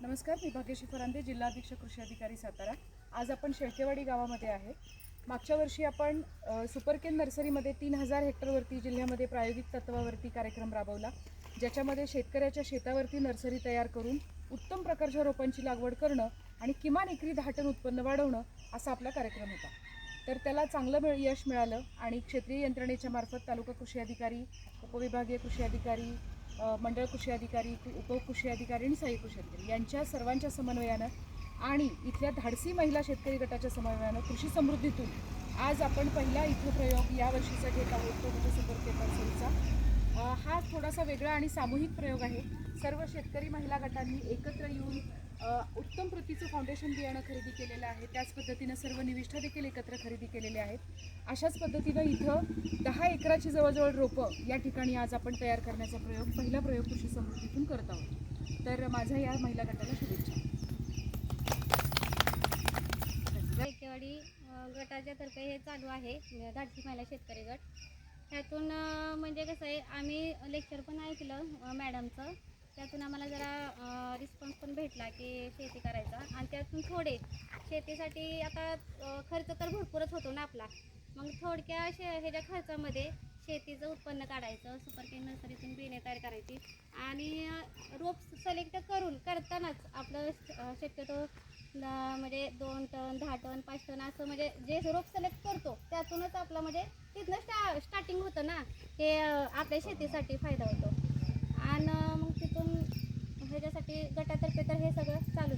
नमस्कार मी भाग्यश्री फरांदे जिल्हा कृषी अधिकारी सातारा. आज आपण शेळकेवाडी गावामध्ये आहे. मागच्या वर्षी आपण सुपरकेन नर्सरीमध्ये तीन हजार हेक्टरवरती जिल्ह्यामध्ये प्रायोगिक तत्वावरती कार्यक्रम राबवला ज्याच्यामध्ये शेतकऱ्याच्या शेतावरती नर्सरी तयार करून उत्तम प्रकारच्या रोपांची लागवड करणं आणि किमान एकरी दहा टन उत्पन्न वाढवणं असा आपला कार्यक्रम होता. तर त्याला चांगलं मिळ यश मिळालं आणि क्षेत्रीय यंत्रणेच्या मार्फत तालुका कृषी अधिकारी उपविभागीय कृषी अधिकारी मंडळ कृषी अधिकारी उपकृषी अधिकारी आणि सहाय्यक कृषी अधिकारी यांच्या सर्वांच्या समन्वयानं आणि इथल्या धाडसी महिला शेतकरी गटाच्या समन्वयानं कृषी समृद्धीतून आज आपण पहिला इथं प्रयोग या वर्षीचा घेत आहोत तो म्हणजे सुपर पेपर हा थोडासा वेगळा आणि सामूहिक प्रयोग आहे. सर्व शेतकरी महिला गटांनी एकत्र येऊन उत्तम प्रतीचं फाउंडेशन बियाणं खरेदी केलेलं आहे. त्याच पद्धतीनं सर्व निविष्ठा देखील एकत्र खरेदी केलेले आहेत. अशाच पद्धतीनं इथं दहा एकराची जवळजवळ रोपं या ठिकाणी आज आपण तयार करण्याचा प्रयोग पहिला प्रयोग कृषी समृद्धीतून करत आहोत. तर माझ्या या महिला गटाला शुभेच्छा. जायकेवाडी गटाच्या तर्फे हे चालू आहे. धाडसी महिला शेतकरी गट. ह्यातून म्हणजे कसं आहे आम्ही लेक्चर पण ऐकलं मॅडमचं त्यातून आम्हाला जरा रिस्पॉन्स भेटला की शेती करायचा आणि त्यातून थोडे शेतीसाठी आता खर्च तर भरपूरच होतो ना आपला. मग थोडक्या शे ह्याच्या खर्चामध्ये शेतीचं उत्पन्न काढायचं सुपर केन नर्सरीतून बिने तयार करायची आणि रोप सिलेक्ट करून करतानाच आपलं शक्यतो म्हणजे दोन टन दहा टन पाच टन असं म्हणजे जे रोप सिलेक्ट करतो त्यातूनच आपलं म्हणजे तिथनं स्टा स्टार्टिंग होतं ना हे आपल्या शेतीसाठी फायदा होतो. आणि गटातर्फे तर हे सगळं चालू